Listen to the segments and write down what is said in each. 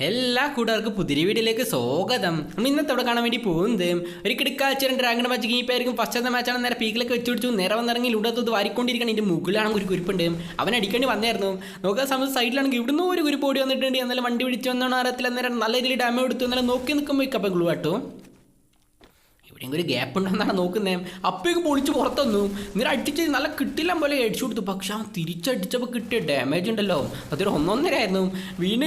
എല്ലാ കൂട്ടുകാർക്കും പുതിരി വീഡിയോയിലേക്ക് സ്വാഗതം. നമ്മൾ ഇന്നത്തെ അവിടെ കാണാൻ വേണ്ടി പോകുന്നത് ഒരു കിടക്കാച്ചരൻ ഡ്രാഗൺ മാച്ച് ഈ പേരിക്കും ഫസ്റ്റത്തെ മാച്ചാണ് നേരെ പീക്കിലൊക്കെ വെച്ച് പിടിച്ചു. നേരെ വന്നിറങ്ങി ലൂടത്തത് വാരിക്കൊണ്ടിരിക്കണം എന്റെ മുകളിലാണെങ്കിൽ ഒരു കുരിപ്പുണ്ട്. അവൻ അടിക്കേണ്ടി വന്നായിരുന്നു നോക്കാൻ സമയത്ത് സൈഡിലാണെങ്കിൽ ഇവിടുന്ന് ഒരു കുരിപ്പ് ഓടി വന്നിട്ടുണ്ട്. എന്നാലും വണ്ടി പിടിച്ചു വന്നാണ് അറിയത്തില്ല. അന്നേരം നല്ല രീതിയിൽ ഡാമേജ് എടുത്തു. എന്നാലും നോക്കി നിൽക്കുമ്പോൾ ഇക്കപ്പം ഗ്ലൂ ആട്ടോ. എവിടെയെങ്കിലും ഒരു ഗ്യാപ്പ് ഉണ്ടെന്നാണ് നോക്കുന്നത് അപ്പോഴേക്ക് പൊളിച്ച് പുറത്തുനിന്നു ഇങ്ങനെ അടിച്ച് നല്ല കിട്ടില്ല പോലെ അടിച്ചു കൊടുത്തു. പക്ഷെ അവൻ തിരിച്ചടിച്ചപ്പോൾ കിട്ടിയ ഡാമേജ് ഉണ്ടല്ലോ. അതൊരു ഒന്നൊന്നരായിരുന്നു. വീണ്ടും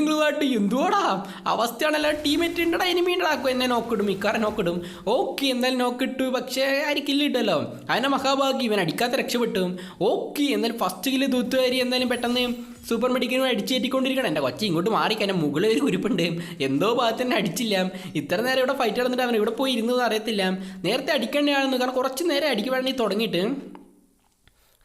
എന്തുവാടാ? അവസ്ഥയാണല്ലോ. ടീമേറ്റ് ഉണ്ടടാ ഇനി വീണ്ടാക്കും എന്നെ നോക്കിടും ഇക്കാരെ നോക്കിടും ഓക്കെ എന്തായാലും നോക്കിട്ടു പക്ഷേ ആര് കില്ല് കിട്ടല്ലോ അതിനെ മഹാഭാഗ്യം. ഇവൻ അടിക്കാത്ത രക്ഷപ്പെട്ടു. ഓക്കെ എന്തായാലും ഫസ്റ്റ് കില്ല് തൂത്തുകാരി എന്തായാലും പെട്ടെന്ന്. സൂപ്പർ മെഡിക്കലും അടിച്ചേറ്റിക്കൊണ്ടിരിക്കണം എന്റെ കൊച്ചി ഇങ്ങോട്ട് മാറി എന്റെ മുകളിൽ ഒരു കുരുപ്പുണ്ട് എന്തോ ഭാഗത്ത് തന്നെ അടിച്ചില്ല. ഇത്ര നേരം ഇവിടെ ഫൈറ്റ് നടന്നിട്ട് അവൻ ഇവിടെ പോയി ഇരുന്നത് അറിയത്തില്ല. നേരത്തെ അടിക്കേണ്ടതാണെന്ന് കാരണം കുറച്ച് നേരം അടിക്കുവാണെങ്കിൽ തുടങ്ങിയിട്ട്.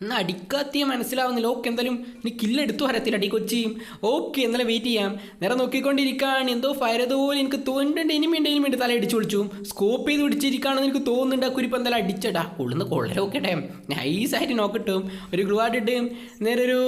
എന്നാൽ അടിക്കാത്തിയ മനസ്സിലാവുന്നില്ല. ഓക്കെ എന്തായാലും നീ കില്ലെടുത്തു വരത്തില്ല അടി കൊച്ചിയും ഓക്കെ എന്നാലും വെയിറ്റ് ചെയ്യാം. നേരെ നോക്കിക്കൊണ്ടിരിക്കുകയാണ് എന്തോ ഫയർ ചെയ്തപോലെ എനിക്ക് തോന്നുന്നുണ്ട് ഇനിമയുണ്ട് ഇനിമയുണ്ട് തല അടിച്ചു വിളിച്ചു സ്കോപ്പ് ചെയ്ത് പിടിച്ചിരിക്കുകയാണെന്ന് എനിക്ക് തോന്നുന്നുണ്ട് ആ കുരിപ്പ് എന്തായാലും അടിച്ചടാ. ഉള്ളുന്ന് കൊള്ളരെ ടൈം. നൈസായിട്ട് നോക്കട്ടും ഒരു ഗ്ലൂ ആട്ടിട്ട് നേരെ ഒരു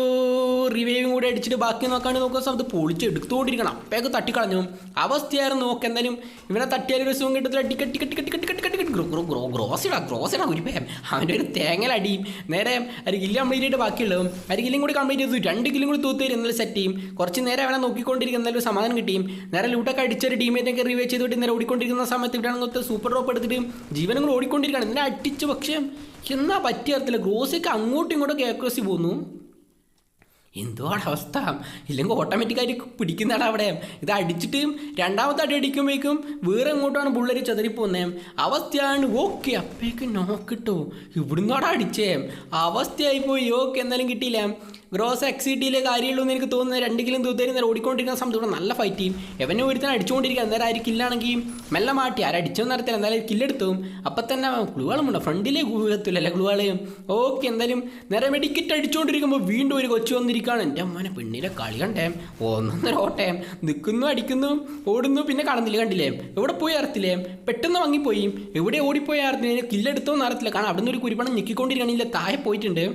റിവൈവും കൂടെ അടിച്ചിട്ട് ബാക്കി നോക്കാണ്ട് നോക്കുന്ന സമയത്ത് പൊളിച്ച് എടുത്തുകൊണ്ടിരിക്കണം അപ്പോഴൊക്കെ തട്ടിക്കളഞ്ഞു. അവസ്ഥയായിരുന്നു നോക്ക് എന്തായാലും. ഇവനെ തട്ടിയാലും ഒരു സുഖം കിട്ടത്തില്ല. അടി കട്ടി കട്ടി കട്ടി കട്ടി കട്ടി കട്ടി ഗ്രോ ഗ്രോ ഗ്രോ ഗ്രോസിടാ ഗ്രോസിടാ കുരിപ്പേ. അവന്റെ ഒരു തേങ്ങലടിയും നേരെ ഒരു കില്ല് കംപ്ലീറ്റ് ആയിട്ട് ബാക്കിയുള്ളതും ഒരു കില്ലും കൂടി കംപ്ലീറ്റ് ചെയ്തു. രണ്ട് കില്ലും കൂടി തൂത്ത് തരും എന്നാലും സെറ്റ് ചെയ്യും കുറച്ച് നേരം അവനെ നോക്കിക്കൊണ്ടിരിക്കുന്ന ഒരു സമാധാനം കിട്ടിയും. നേരെ ലൂട്ടൊക്കെ അടിച്ചൊരു ടീമേറ്റൊക്കെ റിവേ ചെയ്തിട്ട് നേരെ ഓടിക്കൊണ്ടിരിക്കുന്ന സമയത്ത് ഇവിടെ അങ്ങനത്തെ സൂപ്പർ ഡ്രോപ്പ് എടുത്തിട്ട് ജീവനും കൂടെ ഓടിക്കൊണ്ടിരിക്കുകയാണ്. ഇതിനെ അടിച്ച് പക്ഷേ എന്നാ പറ്റിയ പറ്റിയത്തില്ല ഗ്രോസൊക്കെ അങ്ങോട്ടും ഇങ്ങോട്ടും കേക്രസി പോകുന്നു എന്തുവാണ് അവസ്ഥ? ഇല്ലെങ്കിൽ ഓട്ടോമാറ്റിക്കായിട്ട് പിടിക്കുന്നതാണ് അവിടെ. ഇത് അടിച്ചിട്ട് രണ്ടാമത്തെ അടി അടിക്കുമ്പോഴേക്കും വേറെ എങ്ങോട്ടാണ് ബുള്ളറ്റ് ചതറിപ്പോന്നേ? അവസ്ഥയാണ് ഓക്കെ അപ്പോഴേക്കും നോക്കിട്ടോ ഇവിടുന്നോടെ അടിച്ചേ. അവസ്ഥയായിപ്പോയി. ഓക്കെ എന്തായാലും കിട്ടിയില്ല. ഗ്രോസ് എക്സിറ്റിയിലെ കാര്യമുള്ളൂ എന്ന് എനിക്ക് തോന്നുന്നത്. രണ്ടെങ്കിലും തൂത്തേരി ഓടിക്കൊണ്ടിരിക്കുന്ന സമയത്ത് നല്ല ഫൈറ്റ് ചെയ്യും. എവനെ ഒരുത്തൻ അടിച്ചുകൊണ്ടിരിക്കുക അന്നേരം ആര് കില്ലാണെങ്കിൽ മെല്ലെ മാറ്റി. ആരടിച്ചെന്ന് അറിയത്തില്ല എന്തായാലും കില്ലെടുത്തും അപ്പം തന്നെ ഗ്ലുവാളുമുണ്ടോ ഫ്രണ്ടിലേ അല്ലെ ഗ്ലുവാൾ ഓക്കെ എന്തായാലും നേരെ മെഡിക്കറ്റ് അടിച്ചുകൊണ്ടിരിക്കുമ്പോൾ വീണ്ടും ഒരു കൊച്ചു വന്നിരിക്കുകയാണ്. എന്റെ അമ്മനെ പെണ്ണിലെ കളി കണ്ടേ. ഒന്നൊന്നര ഓട്ടയം നിൽക്കുന്നു അടിക്കുന്നു ഓടുന്നു പിന്നെ കടന്നില്ല കണ്ടില്ലേ? എവിടെ പോയി അറിയത്തില്ലേ പെട്ടെന്ന് വാങ്ങിപ്പോയി എവിടെ ഓടിപ്പോയി അറിയത്തില്ല കില്ലെടുത്തോന്ന് അറിയത്തില്ല കാരണം അവിടെ നിന്ന് ഒരു കുരുപണം ഞെക്കിക്കൊണ്ടിരിക്കണില്ല. താഴെ പോയിട്ടുണ്ട്.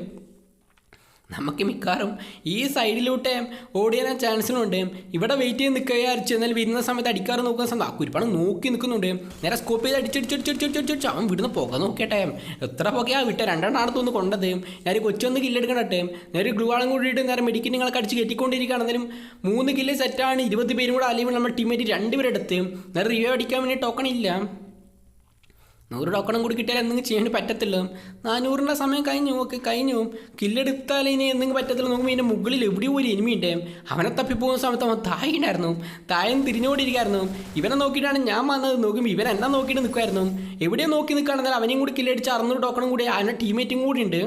നമുക്ക് മിക്കവാറും ഈ സൈഡിലോട്ട് ഓടിയാൻ ചാൻസുകളുണ്ട്. ഇവിടെ വെയിറ്റ് ചെയ്ത് നിൽക്കുക അരിച്ചു എന്നാൽ വരുന്ന സമയത്ത് അടിക്കാറ് നോക്കുന്ന സമയത്ത് ആ നോക്കി നിൽക്കുന്നുണ്ട്. നേരെ സ്കോപ്പ് ചെയ്ത് അടിച്ചടിച്ചടിച്ചടിച്ചടിച്ചടിച്ച് അവൻ വിടുന്ന പുക നോക്കട്ടെ എത്ര പുകയാ വിട്ട. രണ്ടെണ്ണാണ് തോന്നുന്നു കൊണ്ടത്. ഞാൻ കൊച്ചൊന്ന് കില്ലെടുക്കണട്ടെ നേരെ ഗ്ലൂവാളം കൂടിയിട്ട് നേരെ മെഡിക്കൽ നിങ്ങളൊക്കെ അടിച്ച് കെട്ടിക്കൊണ്ടിരിക്കുകയാണ്. മൂന്ന് കില്ല് സെറ്റാണ് ഇരുപത് പേരും കൂടെ അല്ലെങ്കിൽ നമ്മുടെ ടീമേറ്റ് രണ്ടുപേരെടുത്ത് നേരെ റിവ്യൂ അടിക്കാൻ വേണ്ടി ടോക്കൺ ഇല്ല. നൂറ് ടോക്കണും കൂടി കിട്ടിയാൽ എന്തെങ്കിലും ചെയ്യാൻ പറ്റത്തില്ല നാനൂറിന്റെ സമയം കഴിഞ്ഞു ഓക്കെ കഴിഞ്ഞു. കില്ലെടുത്താൽ ഇനി എന്തെങ്കിലും പറ്റത്തില്ല നോക്കുമ്പോൾ ഇതിന്റെ മുകളിൽ എവിടെയോ ഒരു എനിമിയുണ്ട് അവനെ തപ്പിപ്പോകുന്ന സമയത്ത് അവൻ തായിണ്ടായിരുന്നു തായം തിരിഞ്ഞുകൊണ്ടിരിക്കായിരുന്നു ഇവനെ നോക്കിയിട്ടാണ് ഞാൻ വന്നത്. നോക്കുമ്പോൾ ഇവൻ എന്നെ നോക്കിയിട്ട് നിൽക്കുമായിരുന്നു എവിടെയോ നോക്കി നിൽക്കുകയാണെങ്കിൽ അവനെയും കൂടി കില്ലടിച്ച് അറുന്നൂറ് ടോക്കണും കൂടി അവന്റെ ടീമേറ്റും കൂടി ഉണ്ട്.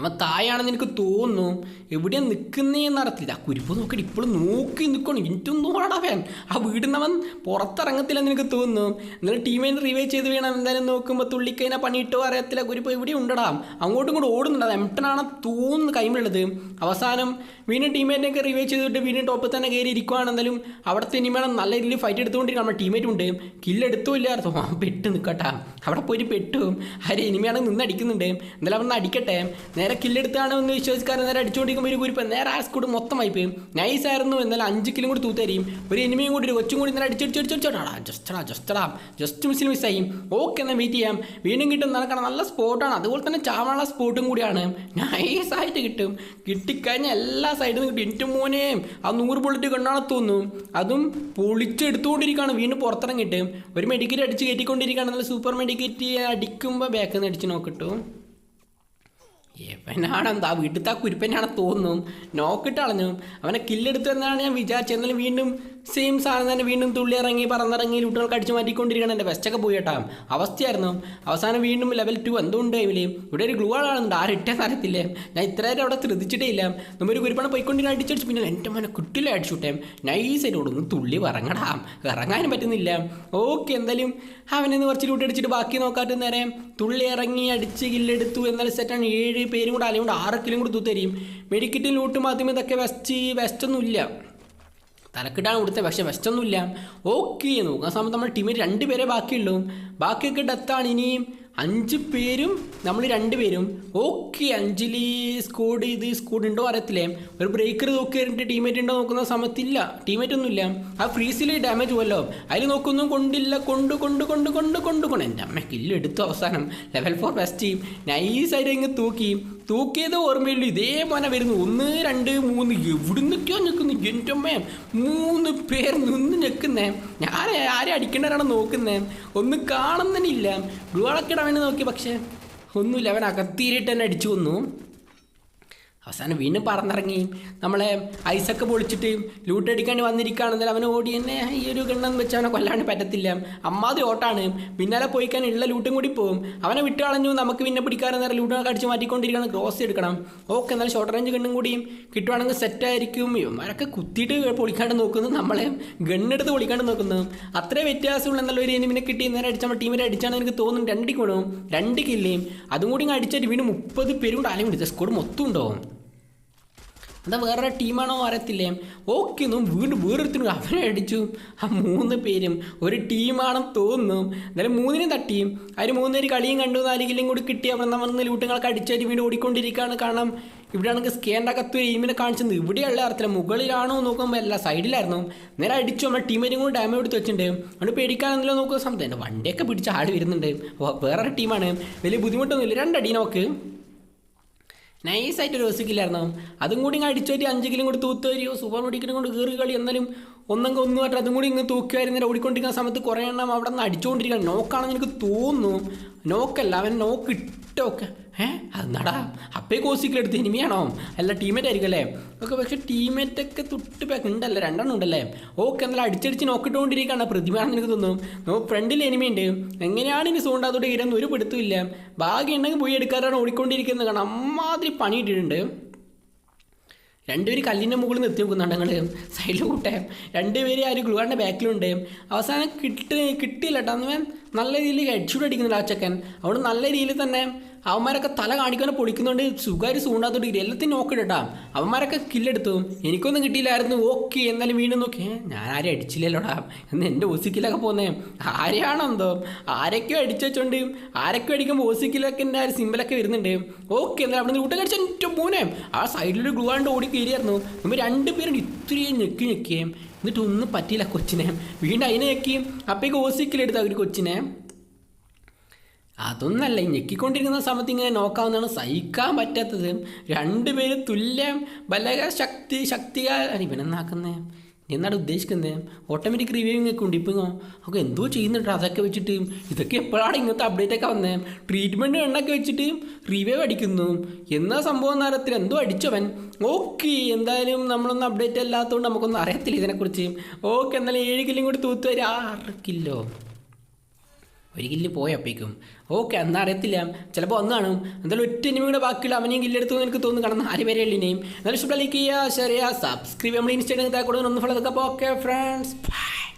അവൻ തായാണെന്ന് എനിക്ക് തോന്നുന്നു. എവിടെയാ നിൽക്കുന്നേന്ന് അറിയത്തില്ല. ആ കുരിപ്പ് നോക്കിയിട്ട് ഇപ്പോഴും നോക്കി നിൽക്കണം എനിക്കും നോടാവൻ ആ വീടിന്നവൻ പുറത്തിറങ്ങത്തില്ലെന്ന് എനിക്ക് തോന്നുന്നു. എന്നാലും ടീമിനെ റിവൈവ് ചെയ്ത് വേണം എന്തായാലും നോക്കുമ്പോൾ തുള്ളിക്കൈനെ പണിയിട്ടോ അറിയത്തില്ല. കുരിപ്പ് എവിടെ ഉണ്ടടാം? അങ്ങോട്ടും കൂടെ ഓടുന്നുണ്ട്. അത് എംട്ടനാണ് തോന്നുന്നു കൈമുള്ളത് അവസാനം വീണ്ടും ടീമേറ്റിനൊക്കെ റിവൈവ് ചെയ്തിട്ട് വീണ്ടും ടോപ്പിൽ തന്നെ കയറി ഇരിക്കുവാണെന്നാലും അവിടുത്തെ ഇനിമേണം നല്ല രീതിയിൽ ഫൈറ്റ് എടുത്തുകൊണ്ടിരിക്കും നമ്മുടെ ടീമേറ്റ് ഉണ്ട്. കില്ലെടുത്തും ഇല്ലായിരുന്നു ആ പെട്ട് നിൽക്കട്ടാ അവിടെ പോയി പെട്ടു. ആര് ഇനിമയാണെങ്കിൽ നിന്ന് അടിക്കുന്നുണ്ട്. എന്തായാലും അവിടെ നിന്ന് അടിക്കട്ടെ. നേരെ കില്ലെടുത്താണ് എന്ന് വിശ്വസിക്കാറ് നേരെ അടിച്ചുകൊണ്ടിരിക്കുമ്പോൾ ഒരു കുരിപ്പ്. നേരെ ആ സ്കൂട്ട് മൊത്തമായി പോയി. നൈസായിരുന്നു എന്നാൽ അഞ്ച് കിലും കൂടി തൂത്തരിയും. ഒരു എനിമയും കൂടി ഒരു കൊച്ചും കൂടി നേരെ അടിച്ചടിച്ചടിച്ചോട്ടാ ജസ്റ്റടാ ജസ്റ്റടാ ജസ്റ്റ് മിസ്സിൽ മിസ്സായി ഓക്കെ എന്നാൽ മീറ്റ് ചെയ്യാം. വീണ്ടും കിട്ടും. നടക്കണം നല്ല സ്പോട്ടാണ് അതുപോലെ തന്നെ ചാവാനുള്ള സ്പോട്ടും കൂടിയാണ്. നൈസായിട്ട് കിട്ടും. കിട്ടിക്കഴിഞ്ഞാൽ എല്ലാ സൈഡിൽ നിന്ന് കിട്ടും. എന്റെ മോനെയും ആ നൂറ് ബുള്ളറ്റ് കണ്ടാണ് തോന്നുന്നു. അതും പൊളിച്ചെടുത്തുകൊണ്ടിരിക്കുകയാണ്. വീണ്ടും പുറത്തിറങ്ങിയിട്ട്. ഒരു മെഡിക്കറ്റ് അടിച്ച് കയറ്റിക്കൊണ്ടിരിക്കുകയാണ്. നല്ല സൂപ്പർ മെഡിക്കറ്റ് അടിക്കുമ്പോൾ ബാക്കിൽ നിന്ന് അടിച്ച് നോക്കിട്ടു എവനാണെന്താ വീട്ടിലത്തെ ആ കുരുപ്പനാണ് തോന്നുന്നു. നോക്കിട്ട് കളഞ്ഞു അവനെ കില്ലെടുത്തു എന്നാണ് ഞാൻ വിചാരിച്ചത്. എന്നാലും വീണ്ടും സെയിം സാധനം തന്നെ വീണ്ടും തുള്ളി ഇറങ്ങി പറന്നിറങ്ങി ലൂട്ടുകൾക്ക് അടിച്ചു മാറ്റിക്കൊണ്ടിരിക്കണം എന്റെ വെസ്റ്റൊക്കെ പോയി കേട്ടാ. അവസ്ഥയായിരുന്നു. അവസാനം വീണ്ടും ലെവൽ ടു എന്തുണ്ട് ഇവൽ ഇവിടെ ഒരു ഗ്ലൂ ആളാണുണ്ട്. ആ ഇട്ടേ അറിയത്തില്ലേ. ഞാൻ ഇത്രയേറെ അവിടെ ശ്രദ്ധിച്ചിട്ടേ ഇല്ല. നമ്മൾ ഒരു കുരിപ്പണ പോയിക്കൊണ്ടിരിക്കാൻ അടിച്ചടിച്ച് പിന്നെ എന്റെ മോനെ കിട്ടില്ല അടിച്ചുവിട്ടേ നൈസായിട്ട് ഒന്ന് തുള്ളി ഇറങ്ങടാ ഇറങ്ങാനും പറ്റുന്നില്ല. ഓക്കെ എന്തായാലും അവനെന്ന് കുറച്ച് ലൂട്ട് അടിച്ചിട്ട് ബാക്കി നോക്കാത്ത നേരെ തുള്ളി ഇറങ്ങി അടിച്ച് കില്ലെടുത്തു. എന്നാലും സെറ്റാണ് ഏഴ് പേരും കൂടെ അല്ലെങ്കിൽ ആറ് കിലും കൂടെ തൂത്തരിയും മെഡിക്കറ്റും ലൂട്ടും ആദ്യം ഇതൊക്കെ വെസ്റ്റ് വെസ്റ്റൊന്നുമില്ല തലക്കിട്ടാണ് കൊടുത്തത് പക്ഷേ വെസ്റ്റൊന്നുമില്ല ഓക്കെ നോക്കുന്ന സമയത്ത് നമ്മുടെ ടീമിൽ രണ്ട് പേരെ ബാക്കിയുള്ളൂ. ബാക്കിയൊക്കെ ഡെത്താണ്. ഇനിയും അഞ്ച് പേരും നമ്മൾ രണ്ട് പേരും. ഓക്കെ അഞ്ചിൽ സ്കോഡ് ഇത് സ്കോഡ് ഉണ്ടോ അറിയത്തില്ലേ? ഒരു ബ്രേക്കർ നോക്കി കഴിഞ്ഞിട്ട് ടീമേറ്റ് ഉണ്ടോ നോക്കുന്ന സമയത്തില്ല. ടീമേറ്റ് ഒന്നുമില്ല. ആ ഫ്രീസിൽ ഡാമേജ് പോലോ അതിൽ നോക്കൊന്നും കൊണ്ടില്ല. കൊണ്ട് കൊണ്ട് കൊണ്ട് കൊണ്ട് കൊണ്ട് കൊണ്ട്. എന്റെ അമ്മ കില്ല് എടുത്തു അവസാനം. ലെവൽ ഫോർ ബെസ്റ്റ് നൈസായിട്ട് ഇങ്ങ് തൂക്കി. തൂക്കിയത് ഓർമ്മയില്ല. ഇതേ മോനെ വരുന്നു. ഒന്ന് രണ്ട് മൂന്ന്. എവിടുന്നൊക്കെയോ നിൽക്കുന്നു എന്റെ അമ്മയും മൂന്ന് പേർ നിന്ന് നിൽക്കുന്നേ ഞാൻ ആരെ അടിക്കേണ്ടവരാണ് നോക്കുന്നേ? ഒന്നും കാണുന്നതിനില്ല ഗ്ലൂളൊക്കെ ഇടാൻ വേണ്ടി നോക്കി. പക്ഷേ ഒന്നുമില്ല. അവൻ അകത്തീരിട്ട് തന്നെ അടിച്ചു കൊന്നു. അവസാനം വീണ്ടും പറന്നിറങ്ങി. നമ്മളെ ഐസൊക്കെ പൊളിച്ചിട്ട് ലൂട്ടടിക്കാൻ വന്നിരിക്കുകയാണെന്നാൽ അവന് ഓടി തന്നെ ഈ ഒരു ഗണ്ണെന്ന് വെച്ച് അവനെ കൊല്ലാണ്ട് പറ്റത്തില്ല. അമ്മാതിരി ഓട്ടാണ്. പിന്നാലെ പോയിക്കാൻ ഉള്ള ലൂട്ടും കൂടി പോകും അവനെ വിട്ട് കളഞ്ഞു. നമുക്ക് പിന്നെ പിടിക്കാറ് നേരം ലൂട്ടൊക്കെ അടിച്ച് മാറ്റിക്കൊണ്ടിരിക്കണം ക്രോസ് എടുക്കണം. ഓക്കെ എന്നാലും ഷോർട്ട് റേഞ്ച് ഗണ്ണും കൂടിയും കിട്ടുവാണെങ്കിൽ സെറ്റായിരിക്കും ഇവന്മാരൊക്കെ കുത്തിയിട്ട് പൊളിക്കാണ്ട് നോക്കുന്നു. നമ്മളെ ഗണ്ണെടുത്ത് പൊളിക്കാണ്ട് നോക്കുന്നു. അത്രേ വ്യത്യാസമുള്ള. എന്നുള്ള ഒരു എനിമിനെ കിട്ടി നേരെ അടിച്ചാൽ ടീമിനെ അടിച്ചാണ് എനിക്ക് തോന്നുന്നു. രണ്ട് ഗുണവും രണ്ട് കില്ലേയും അതും കൂടി അടിച്ചിട്ട് വീണ്ടും മുപ്പത് പേരും കൂടെ ആലും വിളിച്ച സ്കോഡ് മൊത്തം ഉണ്ടാവും അതാ വേറെ ടീമാണോ അറിയത്തില്ലേ ഓക്കെ ഒന്നും വീണ്ടും വേറൊരുത്തിനും അവനെ അടിച്ചു. ആ മൂന്ന് പേരും ഒരു ടീമാണെന്ന് തോന്നുന്നു. എന്നാലും മൂന്നിനും തട്ടി അവർ മൂന്ന് പേര് കളിയും കണ്ടു. നാലിലും കൂടി കിട്ടി. അവർ നമ്മൾ ലൂട്ടുകളൊക്കെ അടിച്ചവർ വീണ്ടും ഓടിക്കൊണ്ടിരിക്കുകയാണ്. കാരണം ഇവിടെയാണെങ്കിൽ സ്കേന്റെ അകത്ത് ടീമിനെ കാണിച്ചത് ഇവിടെയുള്ള അറിയത്തില്ല മുകളിലാണോ നോക്കുമ്പോൾ അല്ല സൈഡിലായിരുന്നു നേരെ അടിച്ചു. നമ്മുടെ ടീമിനും കൂടി ഡാമേജ് എടുത്ത് വെച്ചിട്ടുണ്ട്. അവിടെ പേടിക്കാനെന്തെങ്കിലും നോക്കുക എന്റെ വണ്ടിയൊക്കെ പിടിച്ച് ആട് വരുന്നുണ്ട്. വേറൊരു ടീമാണ് വലിയ ബുദ്ധിമുട്ടൊന്നുമില്ല. രണ്ടടി നോക്ക് നൈസായിട്ട് ഒരു ഒസിക്കില്ലായിരുന്നു അതും കൂടി ഇങ്ങനെ അടിച്ചോറ്റി അഞ്ച് കിലും കൂടി വരുമോ സൂപ്പർ മെഡിക്കലും കൊണ്ട് കീറി കളി എന്നാലും ഒന്നെങ്കിൽ ഒന്നും ആയിട്ട് അതും കൂടി ഇങ്ങ് തൂക്കുമായിരുന്നില്ല ഓടിക്കൊണ്ടിരിക്കുന്ന സമയത്ത് കുറേ എണ്ണം അവിടെ നിന്ന് അടിച്ചുകൊണ്ടിരിക്കുകയാണ് നോക്കാണെന്ന് എനിക്ക് തോന്നുന്നു. നോക്കല്ല അവൻ നോക്ക് ഇട്ടൊക്കെ ഏ അതെന്നാടാ അപ്പേ കോസിക്കലെടുത്ത് ഇനിമിയാണോ അല്ല ടീമേറ്റ് ആയിരിക്കും അല്ലേ ഓക്കെ പക്ഷെ ടീമേറ്റൊക്കെ തൊട്ട് ബാക്ക് ഉണ്ടല്ലേ? രണ്ടെണ്ണം ഉണ്ടല്ലേ? ഓക്കെ എന്നാലും അടിച്ചടിച്ച് നോക്കിട്ടുകൊണ്ടിരിക്കുകയാണ് പ്രതിമയാണെന്ന് എനിക്ക് തോന്നുന്നു. നോ ഫ്രണ്ടിൽ എനിമി എനിമയുണ്ട് എങ്ങനെയാണ് ഇനി സൂണ്ടാത്തോട്ട് ഇരുന്ന് ഒരു പിടുത്തുമില്ല ഭാഗ്യം ഉണ്ടെങ്കിൽ പോയി എടുക്കാറാണ് ഓടിക്കൊണ്ടിരിക്കുന്നത്. കാരണം അമ്മാതിരി പണിയിട്ടിട്ടുണ്ട് രണ്ടുപേര് കല്ലിന്റെ മുകളിൽ നിർത്തി നോക്കുന്നുണ്ട് ഞങ്ങൾ സൈഡിൽ കൂട്ടേ. രണ്ടുപേര് ആ ഒരു ഗ്ലൂവാറിന്റെ ബാക്കിലുണ്ട് അവസാനം കിട്ടി കിട്ടിയില്ല കേട്ടോ. അന്ന് നല്ല രീതിയിൽ ഹെഡ്ഷൂട്ട് അടിക്കുന്നുണ്ട് ആ ചെക്കൻ. അവിടെ നല്ല രീതിയിൽ തന്നെ അവന്മാരൊക്കെ തല കാണിക്കാനും പൊളിക്കുന്നുണ്ട് സുഖമായിട്ട് സൂണ്ടാത്തോട്ട് എല്ലാത്തിനും നോക്കിട്ടാ അവന്മാരൊക്കെ കില്ലെടുത്തു എനിക്കൊന്നും കിട്ടിയില്ലായിരുന്നു. ഓക്കെ എന്നാലും വീണ്ടും നോക്കി. ഞാൻ ആരും അടിച്ചില്ലല്ലോടാ. എന്ന് എന്റെ ഓസിക്കിലൊക്കെ പോന്നേ. ആരെയാണോ എന്തോ ആരൊക്കെയോ അടിച്ചു ആരൊക്കെ അടിക്കുമ്പോൾ ഓസിക്കിലൊക്കെ എന്റെ ആ സിമ്പിളൊക്കെ വരുന്നുണ്ട്. ഓക്കെ എന്നാലും അവിടെ നിന്ന് ഊട്ടം കടിച്ച എന്റെ ആ സൈഡിലൊരു ഗ്ലൂ ആണ്ട് ഓടി കയറിയായിരുന്നു നമ്മൾ രണ്ടുപേരും ഇത്രയും ഞെക്കി ഞെക്കിയേ. എന്നിട്ട് ഒന്നും പറ്റിയില്ല കൊച്ചിനെ. വീണ്ടും അതിനെ ഞെക്കി അപ്പേക്ക് ഓസിക്കലെടുത്ത ഒരു കൊച്ചിനെ. അതൊന്നല്ല ഈ ഞെക്കിക്കൊണ്ടിരിക്കുന്ന സമയത്ത് ഇങ്ങനെ നോക്കാവുന്നതാണ് സഹിക്കാൻ പറ്റാത്തത്. രണ്ടുപേരും തുല്യം ബലക ശക്തി ശക്തിക ഇവനെന്നാക്കുന്നേ? എന്നാണ് ഉദ്ദേശിക്കുന്നത്. ഓട്ടോമാറ്റിക് റിവ്യൂവിംഗ് ഒക്കെ ഉണ്ട് ഇപ്പോൾ ഒക്കെ എന്തോ ചെയ്യുന്നുണ്ട്? അതൊക്കെ വെച്ചിട്ട് ഇതൊക്കെ എപ്പോഴാണ് ഇങ്ങനത്തെ അപ്ഡേറ്റ് ഒക്കെ വന്നത് ട്രീറ്റ്മെന്റ് എണ്ണൊക്കെ വെച്ചിട്ട് റിവ്യൂ അടിക്കുന്നു. എന്നാ സംഭവം നേരത്തിൽ എന്തോ അടിച്ചവൻ. ഓക്കെ എന്തായാലും നമ്മളൊന്നും അപ്ഡേറ്റ് അല്ലാത്തതുകൊണ്ട് നമുക്കൊന്നും അറിയത്തില്ല ഇതിനെക്കുറിച്ച്. ഓക്കെ എന്നാലും ഏഴ് കില്ലും കൂടി തൂത്ത് ആറ് കില്ലോ. ഒരു കില്ല് അപ്പേക്കും. ഓക്കെ എന്നാ അറിയത്തില്ല. ചിലപ്പോൾ ഒന്ന് കാണും. എന്തായാലും ഒറ്റ എനിമി കൂടെ ബാക്കിയുള്ള അവനെയും കില്ലെടുത്തു എനിക്ക് തോന്നുന്നു കാണുന്ന നാല് പേരെ ഉള്ളിനെയും എന്നാലും ഇഷ്ടം ലൈക്ക് ചെയ്യുക ഷെയർ ചെയ്യുക സബ്സ്ക്രൈബ് നമ്മൾ ഇൻസ്റ്റാഗ്രാം കൂടുതൽ ഒന്ന് ഫോളോ ഓക്കെ ഫ്രണ്ട്സ് ബൈ